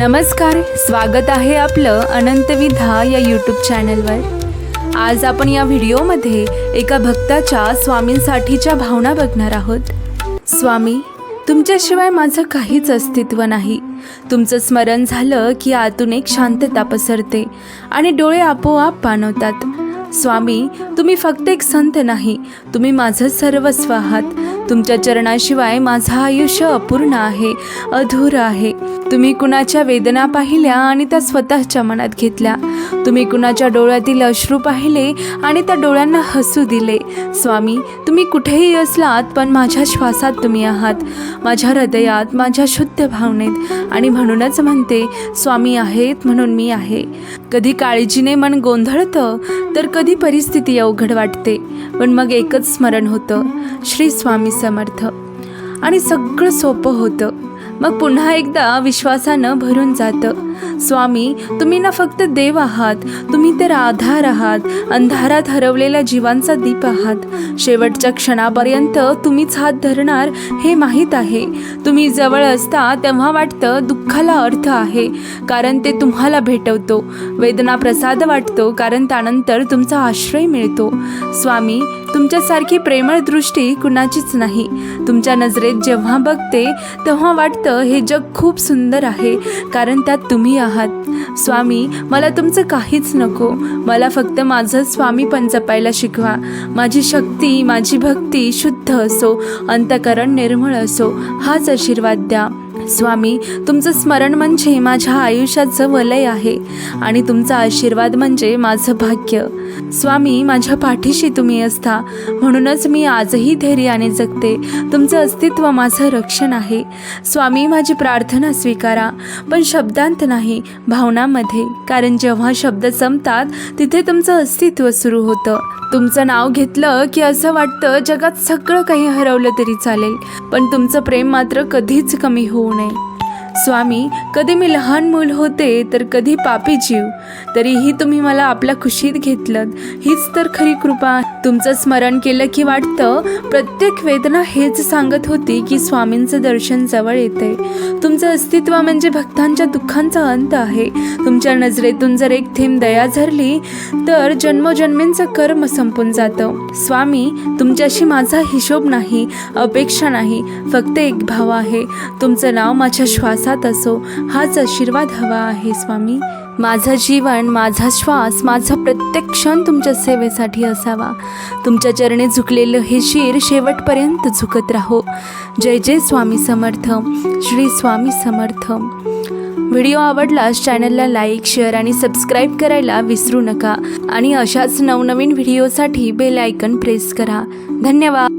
नमस्कार स्वागत आहे आपलं अनंतविधा या यूट्यूब चॅनलवर आज आपण या व्हिडिओमध्ये एका भक्ताच्या स्वामींसाठीच्या भावना बघणार आहोत. स्वामी तुमच्याशिवाय माझं काहीच अस्तित्व नाही. तुमचं स्मरण झालं की आतून एक शांतता पसरते आणि डोळे आपोआप पाणवतात. स्वामी तुम्ही फक्त एक संत नाही तुम्ही माझं सर्वस्व आहात. तुमच्या चरणाशिवाय माझं आयुष्य अपूर्ण आहे अधूर आहे. तुम्ही कुणाच्या वेदना पाहिल्या आणि त्या स्वतःच्या मनात घेतल्या. तुम्ही कुणाच्या डोळ्यातील अश्रू पाहिले आणि त्या डोळ्यांना हसू दिले. स्वामी तुम्ही कुठेही असलात पण माझ्या श्वासात तुम्ही आहात. माझ्या हृदयात माझ्या शुद्ध भावनेत. आणि म्हणूनच म्हणते स्वामी आहेत म्हणून मी आहे. कधी काळजीने मन गोंधळतं तर कधी परिस्थिती अवघड वाटते. पण मग एकच स्मरण होतं श्री स्वामी समर्थ. आणि सगळं सोपं होतं. मग पुन्हा एकदा विश्वासानं भरून जातं. स्वामी तुम्ही ना फक्त देव आहात. तुम्ही तर आधार आहात. अंधारात हरवलेल्या जीवांचा दीप आहात. शेवटच्या क्षणापर्यंत तुम्हीच हात धरणार हे माहीत आहे. तुम्ही जवळ असता तेव्हा वाटतं दुःखाला अर्थ आहे. कारण ते तुम्हाला भेटवतो. वेदना प्रसाद वाटतो कारण त्यानंतर तुमचा आश्रय मिळतो. स्वामी तुमच्यासारखी प्रेमळ दृष्टी कुणाचीच नाही. तुमच्या नजरेत जेव्हा बघते तेव्हा वाटतं हे जग खूप सुंदर आहे कारण त्यात तुम्ही आहात. स्वामी मला तुमचं काहीच नको. मला फक्त माझं स्वामीपण जपायला शिकवा. माझी शक्ती माझी भक्ती शुद्ध असो अंतकरण निर्मळ असो हाच आशीर्वाद द्या. स्वामी तुमचं स्मरण म्हणजे माझ्या आयुष्याचं वलय आहे आणि तुमचा आशीर्वाद म्हणजे माझं भाग्य. स्वामी माझ्या पाठीशी तुम्ही असता म्हणूनच मी आजही धैर्याने जगते. तुमचं अस्तित्व माझं रक्षण आहे. स्वामी माझी प्रार्थना स्वीकारा पण शब्दांत नाही भावनामध्ये कारण जेव्हा शब्द संपतात तिथे तुमचं अस्तित्व सुरू होतं. तुमचं नाव घेतलं की असं वाटतं जगात सगळं काही हरवलं तरी चालेल पण तुमचं प्रेम मात्र कधीच कमी होऊ नये này. स्वामी कधी मी लहान मूल होते तर कधी पापी जीव तरीही तुम्ही मला आपल्या खुशीत घेतलं हीच तर खरी कृपा. तुमचं स्मरण केलं की वाटतं प्रत्येक वेदना हेच सांगत होती की स्वामींचं दर्शन जवळ येते. तुमचं अस्तित्व म्हणजे भक्तांच्या दुःखांचा अंत आहे. तुमच्या नजरेतून जर एक थेंब दया झरली तर जन्मोजन्मींचं कर्म संपून जातं. स्वामी तुमच्याशी माझा हिशोब नाही अपेक्षा नाही फक्त एक भाव आहे. तुमचं नाव माझ्या श्वासात असो हाच आशीर्वाद हवा आहे स्वामी. माझं जीवन माझा श्वास माझा प्रत्येक क्षण तुमच्या सेवेसाठी असावा. तुमच्या चरणी झुकलेलं हे शिर शेवटपर्यंत झुकत राहो. जय जय स्वामी समर्थ. श्री स्वामी समर्थ. व्हिडिओ आवडलास चॅनलला लाईक शेअर आणि सबस्क्राईब करायला विसरू नका. आणि अशाच नवनवीन व्हिडिओसाठी बेल आयकन प्रेस करा. धन्यवाद.